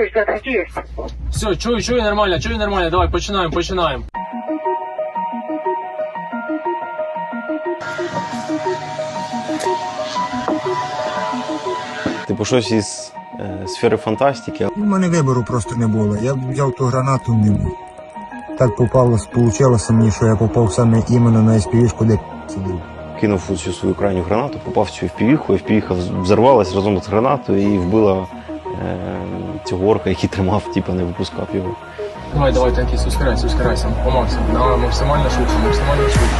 чуешь, да, ты чуешь? Все, чую, чую нормально, чую нормально. Давай, починаємо, починаємо. Типу, щось із е, сфери фантастики. У мене вибору просто не було. Я б взяв ту гранату не був. Так попало, получилося мені, що я попав саме іменно на SPV, де сидів. Кинув цю свою крайню гранату, попав в цю впівіху, впівіха взорвалась разом з гранатою і вбила е, цього орка, який тримав, типу, не випускав його. Давай, давай, танкіст, ускоряйся, ускоряйся. По максимуму. Давай, максимально швидше, максимально швидше.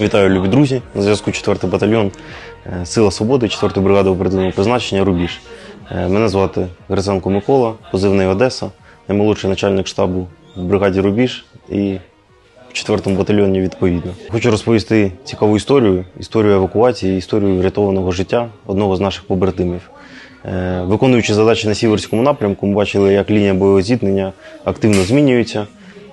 Вітаю, любі друзі! На зв'язку 4-й батальйон е, Сила Свободи, 4-ї бригади оперативного призначення Рубіж. Е, Мене звати Гриценко Микола, позивний Одеса, наймолодший начальник штабу в бригаді Рубіж і 4-му батальйоні відповідно. Хочу розповісти цікаву історію, історію евакуації, історію врятованого життя одного з наших побратимів. Е, Виконуючи задачі на Сіверському напрямку, ми бачили, як лінія бойового зіткнення активно змінюється,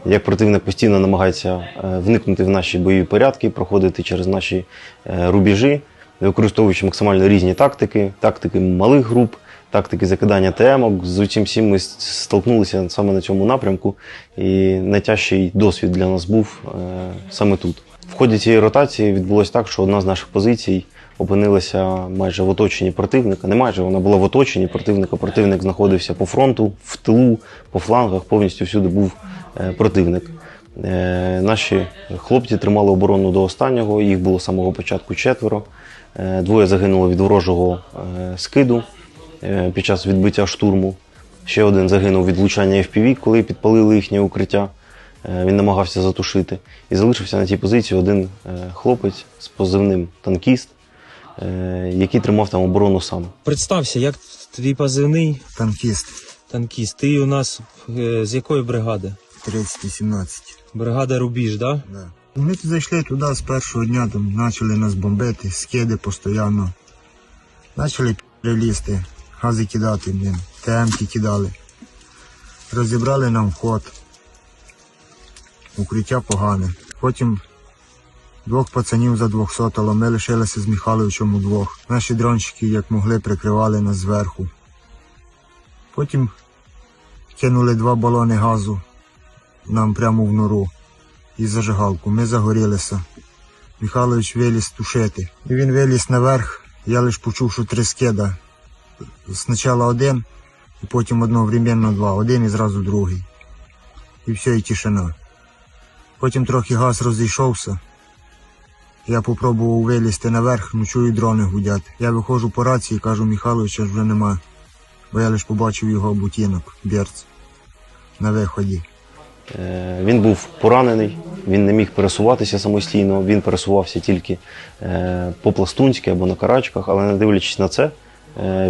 як противник постійно намагається е, вникнути в наші бойові порядки, проходити через наші е, рубежі, використовуючи максимально різні тактики, тактики малих груп, тактики закидання ТМок. З усім всім ми столкнулися саме на цьому напрямку, і найтяжчий досвід для нас був е, саме тут. В ході цієї ротації відбулося так, що одна з наших позицій опинилася майже в оточенні противника. Не майже вона була в оточенні противника. Противник знаходився по фронту, в тилу, по флангах, повністю всюди був е, противник. Е, Наші хлопці тримали оборону до останнього. Їх було з самого початку четверо. Двоє загинуло від ворожого скиду під час відбиття штурму. Ще один загинув від влучання FPV, коли підпалили їхнє укриття. Е, Він намагався затушити. І залишився на тій позиції один е, хлопець з позивним танкіст, е, який тримав там оборону сам. Представся, як твій позивний Танкіст танкіст. Ти у нас е, з якої бригади? 30-17. Бригада Рубіж, да? Да. Ми зайшли туди з першого дня, там почали нас бомбити, скиди постійно. Почали лізти, гази кидати, блін, ТМки кидали. Розібрали нам вход. Укриття погане. Потім двох пацанів за 200, але ми лишилися з Михайловичем удвох. Наші дрончики, як могли, прикривали нас зверху. Потім кинули два балони газу нам прямо в нору і зажигалку. Ми загорілися. Михайлович виліз тушити. І він виліз наверх. Я лише почув, що три скида. Спочатку один, і потім одновременно два. Один і зразу другий. І все, і тишина. Потім трохи газ розійшовся. Я попробував вилізти наверх, ну чую дрони гудять. Я виходжу по рації, кажу, Михайловича вже нема. Бо я лише побачив його бутінок, берц, на виході. Е, Він був поранений, він не міг пересуватися самостійно, він пересувався тільки е, по-пластунськи або на карачках, але не дивлячись на це,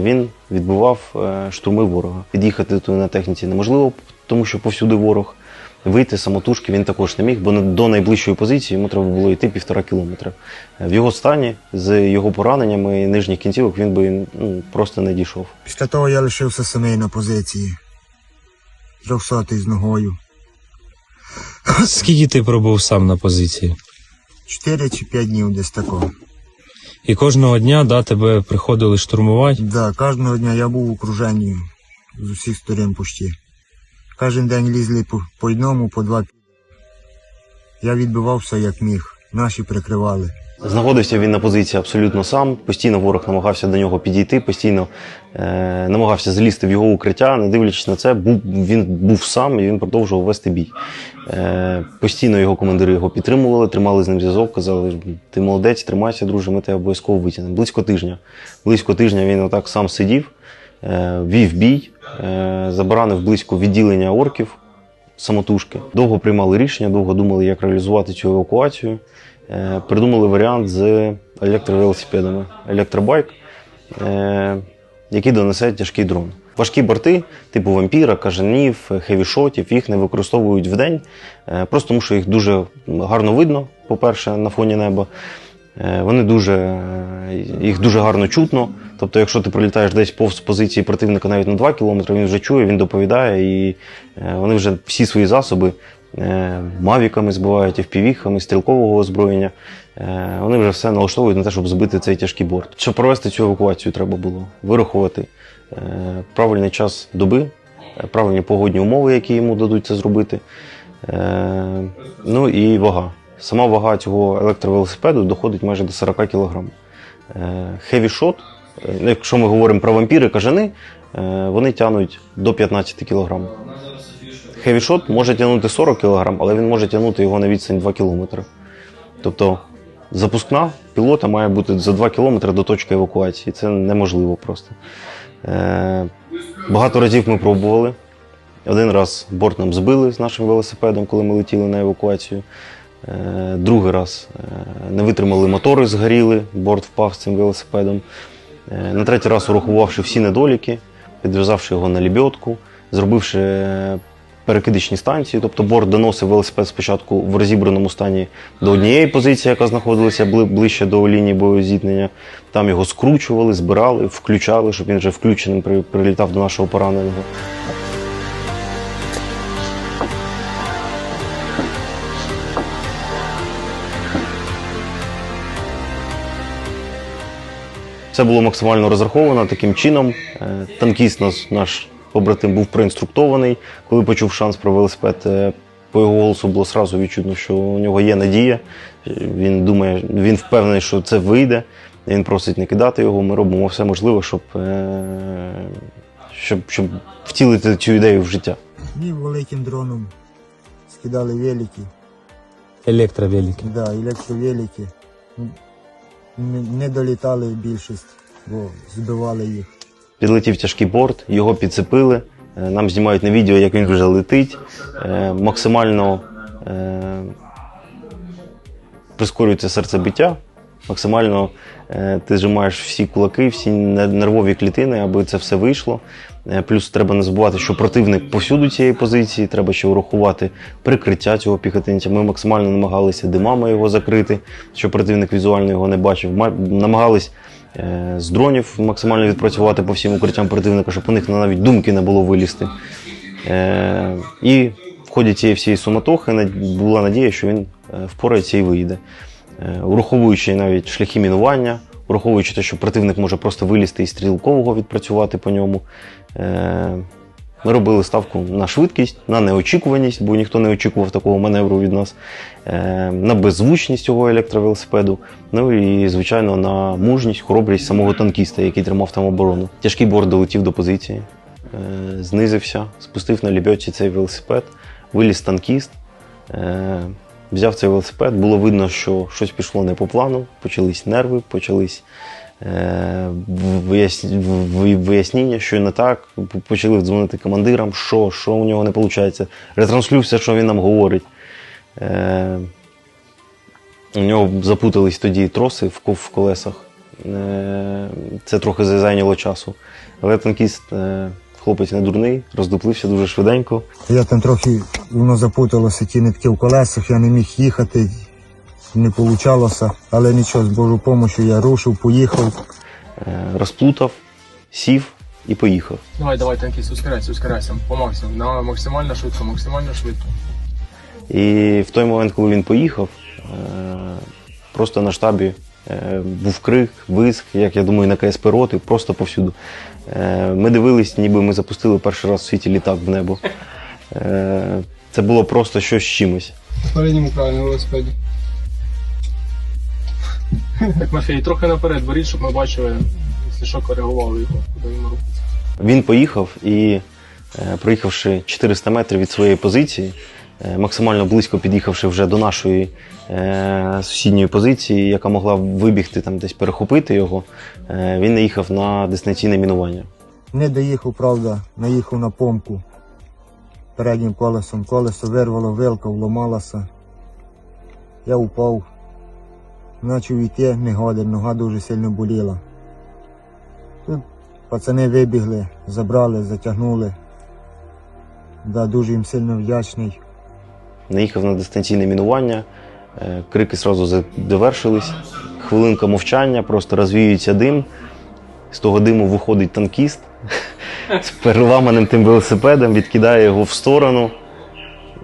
він відбивав е, штурми ворога. Під'їхати туди на техніці неможливо, тому що повсюди ворог. Вийти самотужки він також не міг, бо до найближчої позиції йому треба було йти півтора кілометра. Е, В його стані, з його пораненнями і нижніх кінцівок, він би ну, просто не дійшов. Після того я лишився самий на позиції. Трьохсотий з ногою. Скільки ти пробув сам на позиції? Чотири чи п'ять днів десь такого. І кожного дня да, тебе приходили штурмувати. Да, кожного дня я був в окруженні з усіх сторін почти. Кожен день лізли по, по одному, по два. Я відбивався як міг. Наші прикривали. Знаходився він на позиції абсолютно сам. Постійно ворог намагався до нього підійти, постійно е, намагався залізти в його укриття. Не дивлячись на це, був, він був сам і він продовжував вести бій. Е, постійно його командири його підтримували, тримали з ним зв'язок, казали, ти молодець, тримайся, друже, ми тебе обов'язково витягнемо. Близько тижня. Близько тижня він отак сам сидів, е, вів бій, е, забаранив близько відділення орків самотужки. Довго приймали рішення, довго думали, як реалізувати цю евакуацію. Е, Придумали варіант з електровелосипедами. Електробайк, е, який донесе тяжкий дрон. Важкі борти, типу вампіра, кажанів, хевішотів, їх не використовують вдень, е, просто тому що їх дуже гарно видно, по-перше, на фоні неба. Вони дуже, їх дуже гарно чутно. Тобто, якщо ти прилітаєш десь повз позиції противника навіть на 2 кілометри, він вже чує, він доповідає, і вони вже всі свої засоби мавіками збивають, FPV-хами, стрілкового озброєння. Е, Вони вже все налаштовують на те, щоб збити цей тяжкий борт. Щоб провести цю евакуацію, треба було вирахувати е, правильний час доби, е, правильні погодні умови, які йому дадуть це зробити. Е, Ну і вага. Сама вага цього електровелосипеду доходить майже до 40 кг. Е, ну, якщо ми говоримо про вампіри кажани, е, вони тягнуть до 15 кг. Shot може тягнути 40 кг, але він може тягнути його на відстань 2 км. Тобто запускна пілота має бути за 2 км до точки евакуації. Це неможливо просто. Е, Багато разів ми пробували. Один раз борт нам збили з нашим велосипедом, коли ми летіли на евакуацію. Е, Другий раз е, не витримали мотори, згоріли, борт впав з цим велосипедом. Е, На третій раз, урахувавши всі недоліки, підв'язавши його на лебідку, зробивши е, перекидичні станції, тобто борт доносив велосипед спочатку в розібраному стані до однієї позиції, яка знаходилася ближче до лінії боєзіткнення. Там його скручували, збирали, включали, щоб він вже включеним прилітав до нашого пораненого. Все було максимально розраховано таким чином. Е, Танкіст нас, наш побратим був проінструктований. Коли почув шанс про велосипед, е, по його голосу було сразу відчутно, що у нього є надія. Е, Він думає, він впевнений, що це вийде. Він просить не кидати його. Ми робимо все можливе, щоб, е, щоб, щоб втілити цю ідею в життя. І великим дроном скидали велики, Електровелики. да, електровелики. Не долітали більшість, бо збивали їх. Підлетів тяжкий борт, його підцепили. Е, Нам знімають на відео, як він вже летить. Е, Максимально е, прискорюється серцебиття. Максимально ти зжимаєш всі кулаки, всі нер- нервові клітини, аби це все вийшло. Плюс треба не забувати, що противник повсюду цієї позиції, треба ще урахувати прикриття цього піхотинця. Ми максимально намагалися димами його закрити, щоб противник візуально його не бачив. Намагались з дронів максимально відпрацювати по всім укриттям противника, щоб у них навіть думки не було вилізти. Е, І в ході цієї всієї суматохи була надія, що він е, впорається і вийде. Е, Ураховуючи навіть шляхи мінування, Враховуючи те, що противник може просто вилізти і стрілкового відпрацювати по ньому. Ми робили ставку на швидкість, на неочікуваність, бо ніхто не очікував такого маневру від нас, е, на беззвучність цього електровелосипеду, ну і, звичайно, на мужність, хоробрість самого танкіста, який тримав там оборону. Тяжкий борт долетів до позиції, е, знизився, спустив на лібьоті цей велосипед, виліз танкіст, е, взяв цей велосипед. Було видно, що щось пішло не по плану, почались нерви, почались е, вияснення, що не так. Почали дзвонити командирам, що, що у нього не виходить. Ретранслюю все, що він нам говорить. Е, у нього запутались тоді троси в, колесах. Е, Це трохи зайняло часу. Але танкіст, хлопець не дурний, роздуплився дуже швиденько. Я там трохи воно запуталося, ті нитки в колесах, я не міг їхати, не вийшло, але нічого, з Божою допомогою я рушив, поїхав. Е, Розплутав, сів і поїхав. Давай, давай, танкіст, ускоряйся, ускоряйся. По максимуму. Максимально швидко, максимально швидко. І в той момент, коли він поїхав, е, просто на штабі е, був крик, виск, як я думаю, на КСП роти, просто повсюду. Ми дивились, ніби ми запустили перший раз в світі літак в небо. Це було просто щось з чимось. Передньому правильному велосипеді. Так, Мафій, трохи наперед беріть, щоб ми бачили, якщо що, коригували його, куди він рухається. Він поїхав і, е, проїхавши 400 метрів від своєї позиції, е, максимально близько під'їхавши вже до нашої е, сусідньої позиції, яка могла вибігти там десь перехопити його, е, він наїхав на дистанційне мінування. Не доїхав, правда, наїхав на помку переднім колесом. Колесо вирвало, вилка вломалася. Я упав. Почав йти, не годен, нога дуже сильно боліла. Пацани вибігли, забрали, затягнули. Да, дуже їм сильно вдячний. Наїхав на дистанційне мінування, е, крики одразу довершились. Хвилинка мовчання, просто розвіюється дим. З того диму виходить танкіст з переламаним тим велосипедом, відкидає його в сторону.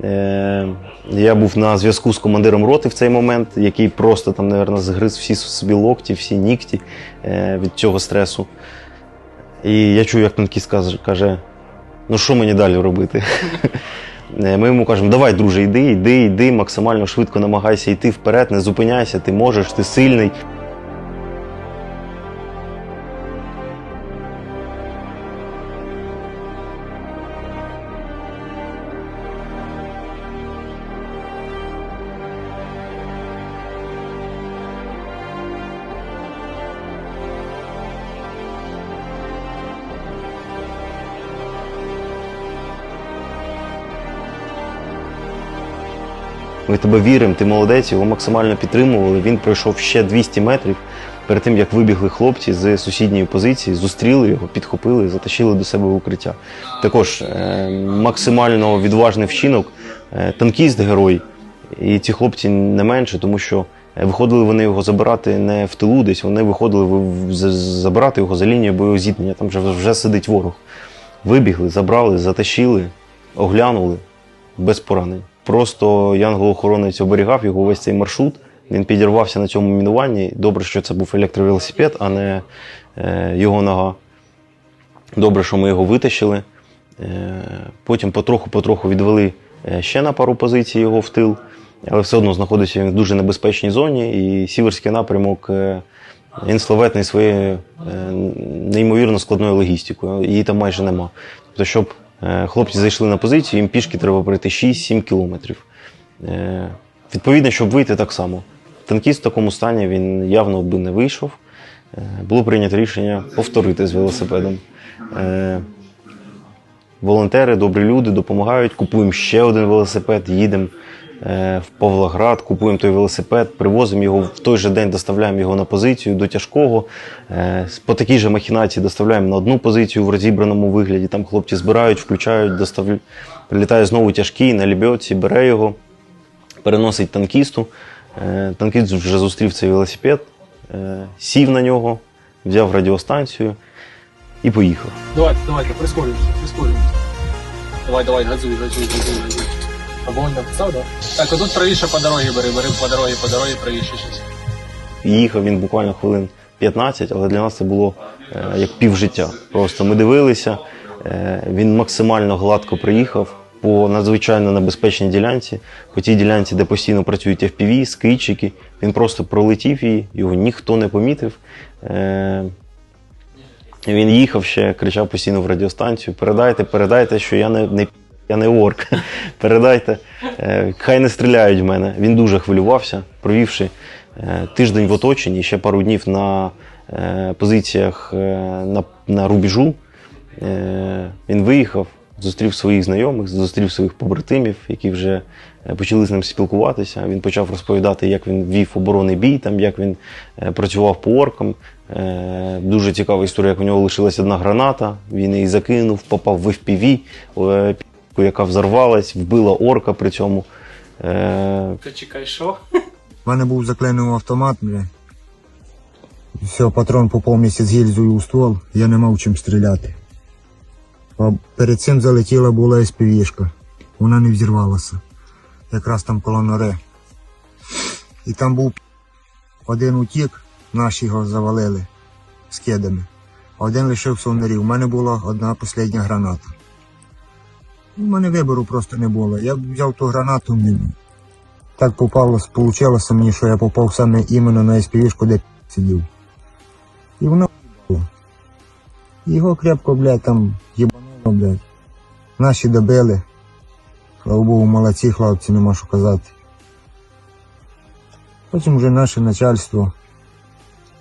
Е, я був на зв'язку з командиром роти в цей момент, який просто там, мабуть, згриз всі собі локті, всі нігті е, від цього стресу. І я чую, як танкіст каже, ну що мені далі робити? Е, Ми йому кажемо, давай, друже, йди, йди, йди, максимально швидко намагайся йти вперед, не зупиняйся, ти можеш, ти сильний. Ми тебе віримо, ти молодець, його максимально підтримували. Він пройшов ще 200 метрів перед тим, як вибігли хлопці з сусідньої позиції, зустріли його, підхопили і затащили до себе в укриття. Також е, максимально відважний вчинок, е, танкіст герой, і ці хлопці не менше, тому що е, виходили вони його забирати не в тилу десь, вони виходили забирати його за лінією бойового зіткнення, там вже, вже сидить ворог. Вибігли, забрали, затащили, оглянули без поранень. Просто янгол-охоронець оберігав його весь цей маршрут. Він підірвався на цьому мінуванні. Добре, що це був електровелосипед, а не е, його нога. Добре, що ми його витащили. Е, потім потроху-потроху відвели е, ще на пару позицій його в тил, але все одно знаходиться він в дуже небезпечній зоні. І сіверський напрямок він славетний своєю неймовірно складною логістикою. Її там майже нема. Тобто, щоб хлопці зайшли на позицію, їм пішки треба пройти 6-7 кілометрів. Е, Відповідно, щоб вийти так само. Танкіст в такому стані він явно би не вийшов. Е, Було прийнято рішення повторити з велосипедом. Е, Волонтери, добрі люди допомагають, купуємо ще один велосипед, їдемо е, в Павлоград, купуємо той велосипед, привозимо його в той же день, доставляємо його на позицію до тяжкого. Е, По такій же махінації доставляємо на одну позицію в розібраному вигляді. Там хлопці збирають, включають, доставляють. Прилітає знову тяжкий на лебедці, бере його, переносить танкісту. Е, Танкіст вже зустрів цей велосипед, е, сів на нього, взяв радіостанцію і поїхав. Давайте, давайте, прискорюємося, прискорюємося. Давай, давай, газуй, газуй, газуй, газуй. Огонь написав, да? Так, отут правіше по дорозі бери, бери по дорозі, по дорозі правіше щось. Їхав він буквально хвилин 15, але для нас це було е, як півжиття. Просто ми дивилися, е, він максимально гладко приїхав по надзвичайно небезпечній ділянці, по тій ділянці, де постійно працюють FPV, скидчики. Він просто пролетів її, його ніхто не помітив. Е, він їхав ще, кричав постійно в радіостанцію: передайте, передайте, що я не, не, я не орк. передайте, е, хай не стріляють в мене. Він дуже хвилювався, провівши е, тиждень в оточенні, ще пару днів на е, позиціях на, на рубежу. Він виїхав, зустрів своїх знайомих, зустрів своїх побратимів, які вже почали з ним спілкуватися. Він почав розповідати, як він вів оборонний бій, там, як він працював по оркам. Дуже цікава історія, як у нього лишилась одна граната, він її закинув, попав в FPV, е, яка взорвалась, вбила орка при цьому. Е, Ти чекай, що? У мене був заклинив автомат, бля. Все, патрон попав місяць гільзою у ствол, я не мав чим стріляти. А перед цим залетіла була СПВшка. Вона не взірвалася. Якраз там коло норе. І там був один утік, наші його завалили скидами. А один лишився в норі. У мене була одна остання граната. У мене вибору просто не було. Я взяв ту гранату, так попало, получилося мені, що я попав саме іменно на СПВшку, де сидів. І воно. Його крепко, блядь, там їбануло, блядь. Наші добили. Слава Богу, молодці хлопці, нема що казати. Потім вже наше начальство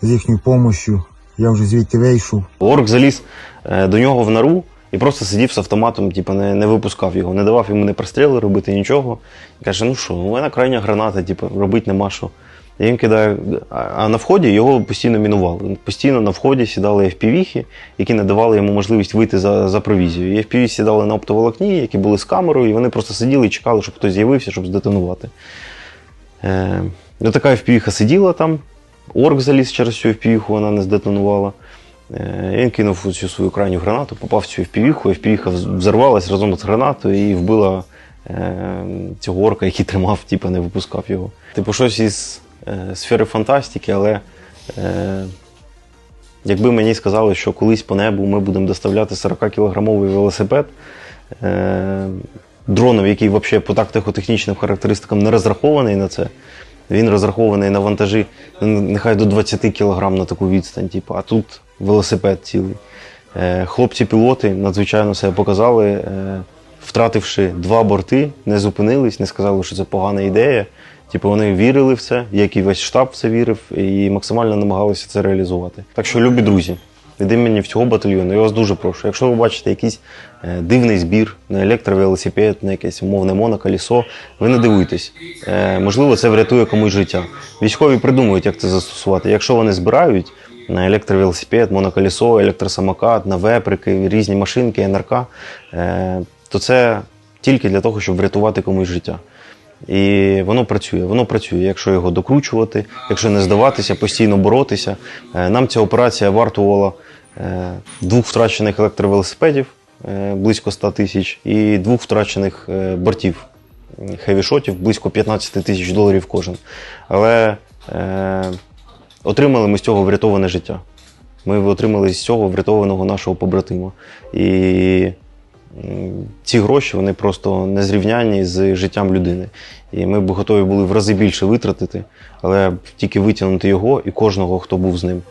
з їхньою допомогою, я вже звідти вийшов. Орк заліз е, до нього в нору і просто сидів з автоматом, типу, не, не випускав його, не давав йому не простріли робити нічого. І Каже: ну що, у мене крайня граната, типу, робити нема що. І він кидає, а- на вході його постійно мінували. Постійно на вході сідали FPV-хи, які не давали йому можливість вийти за, за провізію. І FPV сідали на оптоволокні, які були з камерою, і вони просто сиділи і чекали, щоб хтось з'явився, щоб здетонувати. Е, ну, така FPV сиділа там, орк заліз через цю FPV, вона не здетонувала. Е, Він кинув цю свою крайню гранату, попав в цю FPV, FPV взорвалась разом з гранатою і вбила е, цього орка, який тримав, типу, не випускав його. Типу, щось із е, сфери фантастики, але е, якби мені сказали, що колись по небу ми будемо доставляти 40-кілограмовий велосипед, е, дроном, який взагалі по тактико-технічним характеристикам не розрахований на це. Він розрахований на вантажі нехай до 20 кг на таку відстань, типу, а тут велосипед цілий. Е, Хлопці-пілоти надзвичайно себе показали, е, втративши два борти, не зупинились, не сказали, що це погана ідея. Типу вони вірили в це, як і весь штаб в це вірив, і максимально намагалися це реалізувати. Так що, любі друзі, від імені всього батальйону, я вас дуже прошу. Якщо ви бачите якийсь е, дивний збір на електровелосипед, на якесь умовне моноколісо, ви не дивуйтесь. Можливо, це врятує комусь життя. Військові придумують, як це застосувати. Якщо вони збирають на електровелосипед, моноколісо, електросамокат, на веприки, різні машинки, НРК, е, то це тільки для того, щоб врятувати комусь життя. І воно працює. Воно працює, якщо його докручувати, якщо не здаватися, постійно боротися. Е, Нам ця операція вартувала е, двох втрачених електровелосипедів близько 100 тисяч і двох втрачених бортів хевішотів близько 15 тисяч доларів кожен. Але отримали ми з цього врятоване життя. Ми отримали з цього врятованого нашого побратима. І ці гроші вони просто незрівнянні з життям людини. І ми б готові були в рази більше витратити, але тільки витягнути його і кожного, хто був з ним.